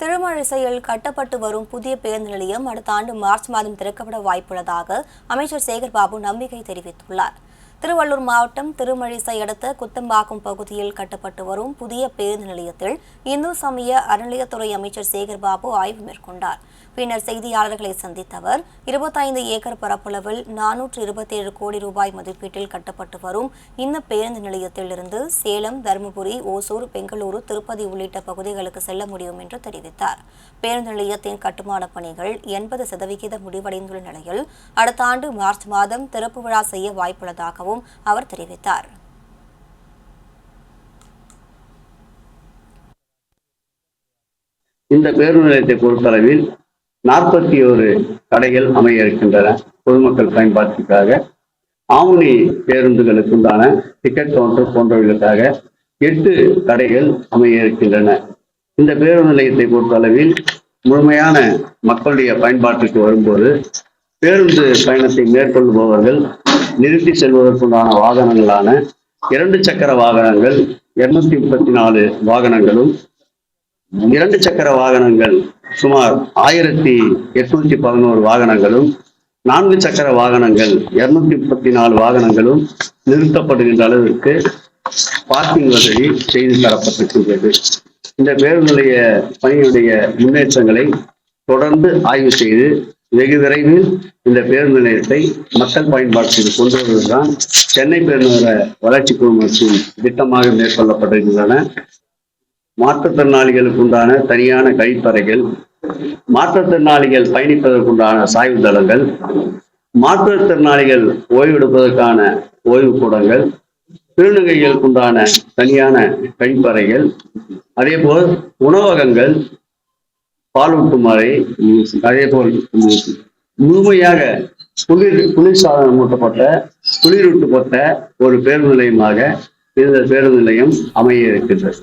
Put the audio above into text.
திருமழிசையில் கட்டப்பட்டு வரும் புதிய பேருந்து நிலையம் அடுத்த ஆண்டு மார்ச் மாதம் திறக்கப்பட வாய்ப்புள்ளதாக அமைச்சர் சேகர் பாபு நம்பிக்கை தெரிவித்துள்ளார். திருவள்ளூர் மாவட்டம் திருமழிசை அடுத்த குத்தம்பாக்கம் பகுதியில் கட்டப்பட்டு வரும் புதிய பேருந்து நிலையத்தில் இந்து சமய அறநிலையத்துறை அமைச்சர் சேகர்பாபு ஆய்வு மேற்கொண்டார். பின்னர் செய்தியாளர்களை சந்தித்த அவர் இருபத்தைந்து ஏக்கர் பரப்பளவில் நானூற்று இருபத்தேழு கோடி ரூபாய் மதிப்பீட்டில் கட்டப்பட்டு வரும் இந்த பேருந்து நிலையத்தில் இருந்து சேலம் தருமபுரி ஓசூர் பெங்களூரு திருப்பதி உள்ளிட்ட பகுதிகளுக்கு செல்ல முடியும் என்று தெரிவித்தார். பேருந்து நிலையத்தின் கட்டுமான பணிகள் எண்பது சதவிகிதம் முடிவடைந்துள்ள நிலையில் அடுத்த ஆண்டு மார்ச் மாதம் திறப்பு விழா செய்ய வாய்ப்புள்ளதாகவும் அவர் தெரிவித்தார். இந்த பேருந்து நிலையத்தை பொறுத்தளவில் நாற்பத்தி ஒரு கடைகள் அமைய இருக்கின்றன பொதுமக்கள் பயன்பாட்டிற்காக ஆவணி பேருந்துகளுக்கு உண்டான டிக்கெட் கவுண்டர் போன்றவர்களுக்காக எட்டு கடைகள் அமைய இருக்கின்றன இந்த பேருந்து நிலையத்தை பொறுத்தளவில் முழுமையான மக்களுடைய பயன்பாட்டுக்கு வரும்போது பேருந்து பயணத்தை மேற்கொள்பவர்கள் நிறுத்தி செல்வதற்குண்டான வாகனங்களான இரண்டு சக்கர வாகனங்கள் இருநூத்தி முப்பத்தி நாலு வாகனங்களும் இரண்டு சக்கர வாகனங்கள் சுமார் ஆயிரத்தி எட்நூத்தி பதினோரு வாகனங்களும் நான்கு சக்கர வாகனங்கள் இருநூத்தி முப்பத்தி நாலு வாகனங்களும் நிறுத்தப்படுகின்ற அளவிற்கு பார்க்கிங் வசதி செய்து தரப்பட்டிருக்கின்றது. இந்த பேருந்துடைய பணியுடைய முன்னேற்றங்களை தொடர்ந்து ஆய்வு செய்து வெகு விரைவில் இந்த பேருந்து நிலையத்தை மக்கள் பயன்பாட்டிற்கு கொண்டு வருவதுதான் சென்னை பெருநகர வளர்ச்சி குழுமத்தின் திட்டமாக மேற்கொள்ளப்பட்டிருக்கின்றன. மாற்றுத்திறனாளிகளுக்கு உண்டான தனியான கழிப்பறைகள் மாற்றுத்திறனாளிகள் பயணிப்பதற்குண்டான சாய்வு தளங்கள் மாற்றுத்திறனாளிகள் ஓய்வெடுப்பதற்கான ஓய்வு கூடங்கள் திருநங்கைகளுக்குண்டான தனியான கழிப்பறைகள் அதே போல் உணவகங்கள் பாலூட்டும் அறை அதே போல் முழுமையாக குளிர் குளிர்சாதனம் ஊட்டப்பட்ட குளிரூட்டப்பட்ட ஒரு பேருந்து நிலையமாக இந்த பேருந்து நிலையம் அமைய இருக்கின்றது.